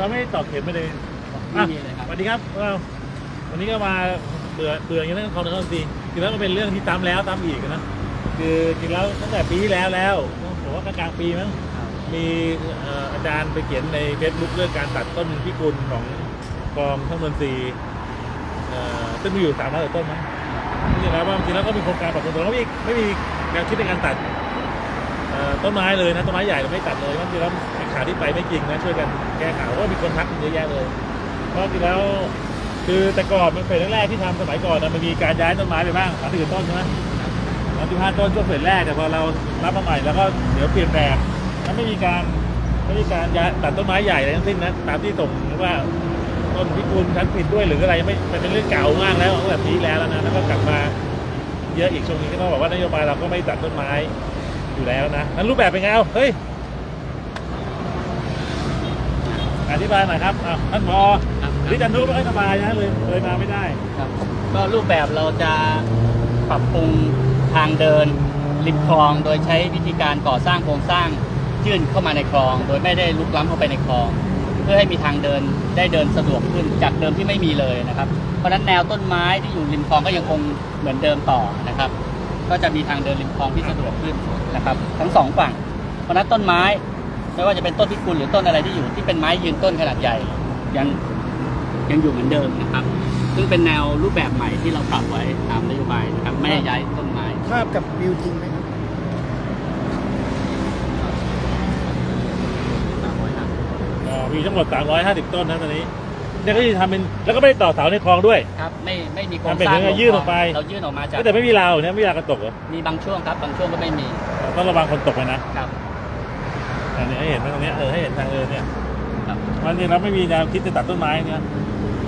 เราไม่ได้ตอกเข็มไปเลยไม่อะมีเลยครับ สวัสดีครับเราวันนี้ก็มาเบื่อเบื่ออย่างนั้นของเรื่องจริงจริงแล้วมันเป็นเรื่องที่ซ้ำแล้วซ้ำอีกนะคือจริงแล้วตั้งแต่ปีที่แล้วแล้วผมว่ากลางๆปีมั้งมีเอ่ออาจารย์ไปเขียนในเฟซบุ๊กเรื่องการตัดต้นพิกุลของกองทั้งเมืองซีเอ่อซึ่งมีอยู่สามร้อยต้นมั้งจริงๆแล้วว่าจริงๆแล้วก็มีโครงการปรับปรุงตัวแล้วไม่ไม่มีแนวคิดในการตัดเอ่อต้นไม้เลยนะต้นไม้ใหญ่เราไม่ตัดเลยเพราะจริงๆแล้วเป็น ข่าวที่ไปไม่จริงนะช่วยกันแก้ข่าวเพราะว่ามีคนทักเยอะแยะเลยเพราะจริงแล้วคือแต่ก่อนมันเฟสแรกๆที่ทำสมัยก่อนมันมีการย้ายต้นไม้ไปบ้างสามสิบต้นใช่ไหมสามสิบห้าต้นช่วงเฟสแรกแต่พอเรารับมาใหม่แล้วก็เดี๋ยวเปลี่ยนแบบแล้วไม่มีการไม่มีการย้ายตัดต้นไม้ใหญ่อะไรทั้งสิ้นนะตามที่ส่งว่าต้นพิกุลชั้นผิดด้วยหรืออะไรไม่มันเป็นเรื่องเก่ามากแล้วแต่ปีที่แล้แล้วนะแล้วก็กลับมาเยอะอีกช่วงนี้ก็ต้องบอกว่านโยบายเราก็ไม่ตัดต้นไม้อยู่แล้วนะนั้นรูปแบบเป็นไงเอาเฮ้ย อธิบายหน่อยครับอะท่านพอครับ นี่จันทุไม่ค่อยสบายนะเลยเลยมาไม่ได้ ครับก็รูปแบบเราจะปรับปรุงทางเดินริมคลอง โดยใช้วิธีการก่อสร้างโครงสร้างยื่นเข้ามาในคลอง โดยไม่ได้ลุกล้ำเข้าไปในคลอง เพื่อให้มีทางเดินได้เดินสะดวกขึ้นจากเดิมที่ไม่มีเลยนะครับ เพราะฉะนั้นแนวต้นไม้ที่อยู่ริมคลองก็ยังคงเหมือนเดิมต่อนะครับ ก็จะมีทางเดินริมคลองที่สะดวกขึ้นนะครับ ทั้งสองฝั่งเพราะฉะนั้นต้นไม้ ไม่ว่าจะเป็นต้นพิกุลหรือต้นอะไรที่อยู่ที่เป็นไม้ยืนต้นขนาดใหญ่ยังยังอยู่เหมือนเดิมนะครับ ซึ่งเป็นแนวรูปแบบใหม่ที่เราปรับไว้ตามนโยบายนะครับไม่ได้ย้ายต้นไม้ภาพกับวิวจริงไหมครับเอ่อมีทั้งหมด 350 ต้นนะตอนนี้เนี่ยก็จะทำเป็นแล้วก็ไม่ได้ต่อเสาในคลองด้วย ครับไม่ไม่มีโครงทำเป็นสร้างเหมือนกับยื่นออกไป เรายื่นออกมาจากแต่ไม่มีราวเนี่ยไม่มีราวกระตกเหรอมีบางช่วงครับบางช่วงก็ไม่มี ต้องระวังคนตกไปนะครับ อันนี้ให้เห็นไหมตรงเนี้ยเออให้เห็นทางเดินเนี่ยครับมันจริงแล้วไม่มีแนวคิดจะตัดต้นไม้เนี่ย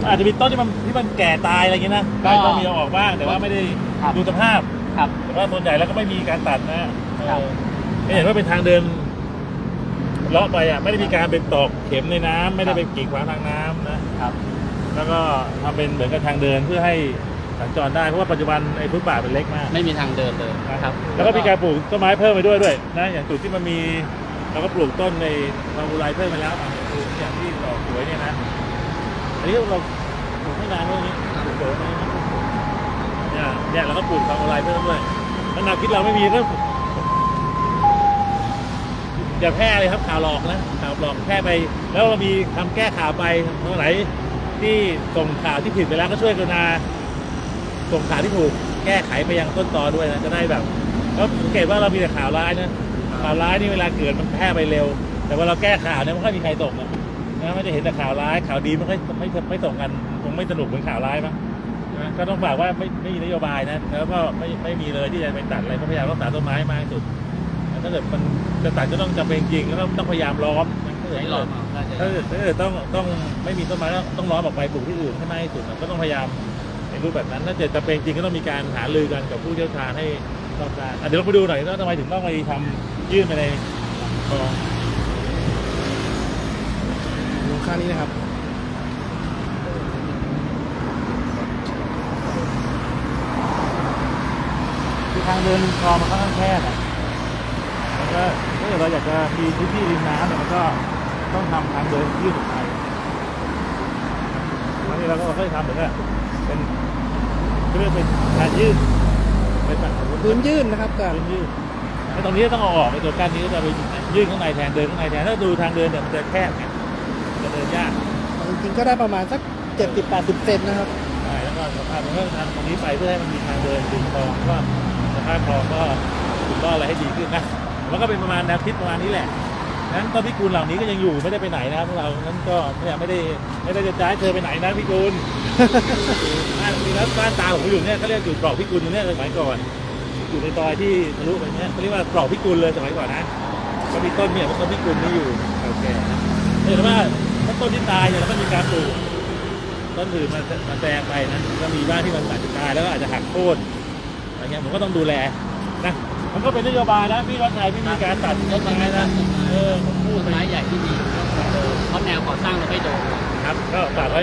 อาจจะมีต้นที่มันที่มันแก่ตายอะไรอย่างเงี้ยนะก็ต้องมีเอาออกบ้างแต่ว่าไม่ได้ครับดูสภาพครับแต่ว่าส่วนใหญ่แล้วก็ไม่มีการตัดนะเออครับให้เห็นว่าเป็นทางเดินเลาะไปอะไม่ได้มีการเป็นตอกเข็มในน้ำไม่ได้ไปกีดขวางทางน้ำนะครับ แล้วก็ทำเป็นเหมือนกับทางเดินเพื่อให้สัญจรได้เพราะว่าปัจจุบันไอ้ฟุตบาทมันเล็กมาก ไม่มีทางเดินเลยนะครับ แล้วก็มีการปลูกต้นไม้เพิ่มไปด้วยด้วยนะอย่างจุดที่มันมี เราก็ปลูกต้นในทางอุไรเพิ่มไปแล้วอะปลูกอย่างที่ดอกสวยเนี่ยนะอันนี้เราปลูกไม่นานด้วยนี้ปลูกสวยไหมเนี่ยเนี่ยเราก็ปลูกทางอุไรเพิ่มด้วยแล้วแนวคิดเราไม่มีก็อย่าแพร่เลยครับข่าวหลอกนะข่าวหลอกแพร่ไป แล้วเรามีทำแก้ข่าวไปตรงไหนที่ส่งข่าวที่ผิดไปแล้วก็ช่วยกรุณาส่งข่าวที่ถูกแก้ไขไปยังต้นตอด้วยนะจะได้แบบแล้วสังเกตว่าเรามีแต่ข่าวร้ายนะ ข่าวร้ายนี่เวลาเกิดมันแพร่ไปเร็ว แต่ว่าเราแก้ข่าวเนี่ยไม่ค่อยมีใครส่งนะนะไม่ได้เห็นแต่ข่าวร้ายข่าวดีไม่ค่อยไม่ไม่ส่งกันคงไม่สนุกเหมือนข่าวร้ายมั้งนะก็ต้องฝากว่าไม่ไม่มีนโยบายนะแล้วก็ไม่ไม่มีเลยที่จะไปตัดอะไรก็พยายามรักษาต้นไม้ให้มากที่สุดถ้าเกิดมันจะตัดก็ต้องจำเป็นจริงแล้วก็ต้องพยายามล้อมนะถ้าเกิดใช้หลอดเอาน่าจะถ้าเกิดถ้าเกิดต้องต้องไม่มีต้นไม้ต้องต้องล้อมออกไปปลูกที่อื่นให้มากที่สุดนะก็ต้องพยายามในรูปแบบนั้นถ้าเกิดจะเป็นจริงก็ต้องมีการหารือกันกับผู้เชี่ยวชาญให้รอบด้านอะเดี๋ยวเราไปดูหน่อยว่าทำไมถึงต้องไปทำ ยื่นไปในคลองดูข้างนี้นะครับ คือทางเดินคลองมันค่อนข้างแคบอะแล้วก็ถ้าเกิดเราอยากจะมีพื้นที่ริมน้ำเนี่ยมันก็ต้องทำทางเดินยื่นออกไปแล้วนี่เราก็ค่อยๆทำเหมือนกับเป็นเรียกเป็นการยื่นเป็นแบบพื้นยื่นนะครับการพื้นยื่นไอ้ ตรงนี้ต้องเอาออกไปตัวกั้นนี้ก็จะไปยื่นข้างในแทนเดินข้างในแทนถ้าดูทางเดินเนี่ยมันจะแคบไงจะเดินยากจริงๆก็ได้ประมาณสัก70-80เซนนะครับใช่แล้วก็สภาพมันก็ทำตรงนี้ไปเพื่อให้มันมีทางเดินดึงคลองก็สภาพคลองก็ถูกต้องอะไรให้ดีขึ้นนะมันก็เป็นประมาณแนวคิดประมาณนี้แหละนั้นต้นพิกุลเหล่านี้ก็ยังอยู่ไม่ได้ไปไหนนะครับพวกเรานั้นก็ไม่ไม่ได้ไม่ได้จะย้ายเธอไปไหนนะพิกุลบ้านนี้แล้วบ้านตาผมอยู่เนี่ยเขาเรียกอยู่ปลอกพิกุลตรงเนี้ยสมัยก่อน อยู่ในซอยที่ทะลุไปเนี้ยเขาเรียกว่าปลอกพิกุลเลยสมัยก่อนนะก็มีต้นเนี่ยต้นพิกุลนี่อยู่โอเคเห็นว่าถ้าต้นที่ตายเนี่ยเราก็มีการปลูกต้นอื่นมามาแซงไปนะก็มีบ้านที่มันอาจจะตายแล้วก็อาจจะหักโค่นอะไรเงี้ยผมก็ต้องดูแลนะมันก็เป็นนโยบายนะพี่วัดชัยไม่มีการตัดต้นไม้นะเออผมพูดต้นไปไม้ใหญ่ที่มีเพราะแนวก่อสร้างเราไม่โดนครับก็ฝากไว้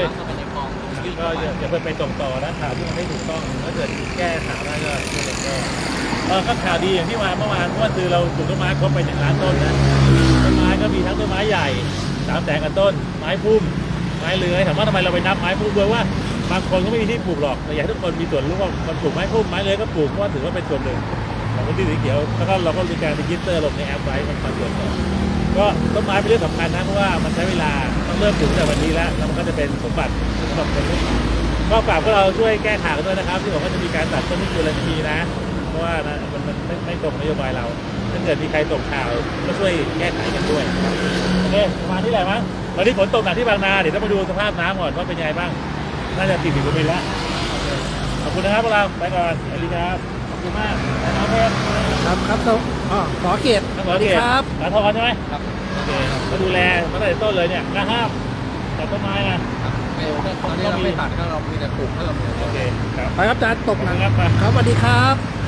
ก็เขาอย่าอย่าเพิ่งไปส่งต่อนะข่าวที่มันไม่ถูกต้องถ้าเกิดแก้ข่าวได้ก็ช่วยกันแก้เออก็ข่าวดีอย่างที่มาเมื่อวานเมื่อวาคือเราปลูกต้นไม้ครบไปหนึ่งล้านต้นนะต้นไม้ก็มีทั้งต้นไม้ใหญ่สามแสนกันต้น ไม้พุ่ม ไม้เลื้อยถามว่าทำไมเราไปนับไม้พุ่มด้วยว่าบางคนก็ไม่มีที่ปลูกหรอกแต่อยากให้ทุกคนมีส่วนร่วมคนปลูกไม้พุ่มไม้เลื้อยก็ปลูกเพราะว่าถือว่าเป็นส่วนหนึ่ง ของพื้นที่สีเขียวแล้วก็เราก็มีการรีจิสเตอร์ลงในแอปไว้มันมาตรวจสอบก็ต้นไม้เป็นเรื่องสำคัญนะเพราะว่ามันใช้เวลาต้องเริ่มปลูกตั้งแต่วันนี้แล้วแล้วมันก็จะเป็นสมบัติสำหรับคนรุ่นใหม่ก็ฝากพวกเราช่วยแก้ข่าวด้วยนะครับ ที่บอกว่าจะมีการตัดต้นที่จุลทีนะ เพราะว่านะมันมันไม่ไม่ตรงนโยบายเรา ถ้าเกิดมีใครส่งข่าวก็ช่วยแก้ไขกันด้วยโอเคประมาณนี้แหละมั้งตอนนี้ฝนตกหนักที่บางนาเดี๋ยวต้องมาดูสภาพน้ำก่อนว่าเป็นยังไงบ้างน่าจะติดถึงกมิลแล้วขอบคุณนะครับพวกเราไปก่อนสวัสดีครับขอบคุณมาก น้องเพชรครับครับสวอ๋อขอเกียรติน้องสขอวัสดีเกียรติครับสาทรใช่ไหมครับโอเคมาดูแลมาตั้งแต่ต้นเลยเนี่ยก็ห้ามแต่ต้นไม้นะไม่ตอนนี้เราไม่ตัดก็เรามีแต่ปลูกเพิ่มเลยโอเคครับไปครับอาจารย์ตกหนักขอบคุณครับมาครับสวัสดีครับ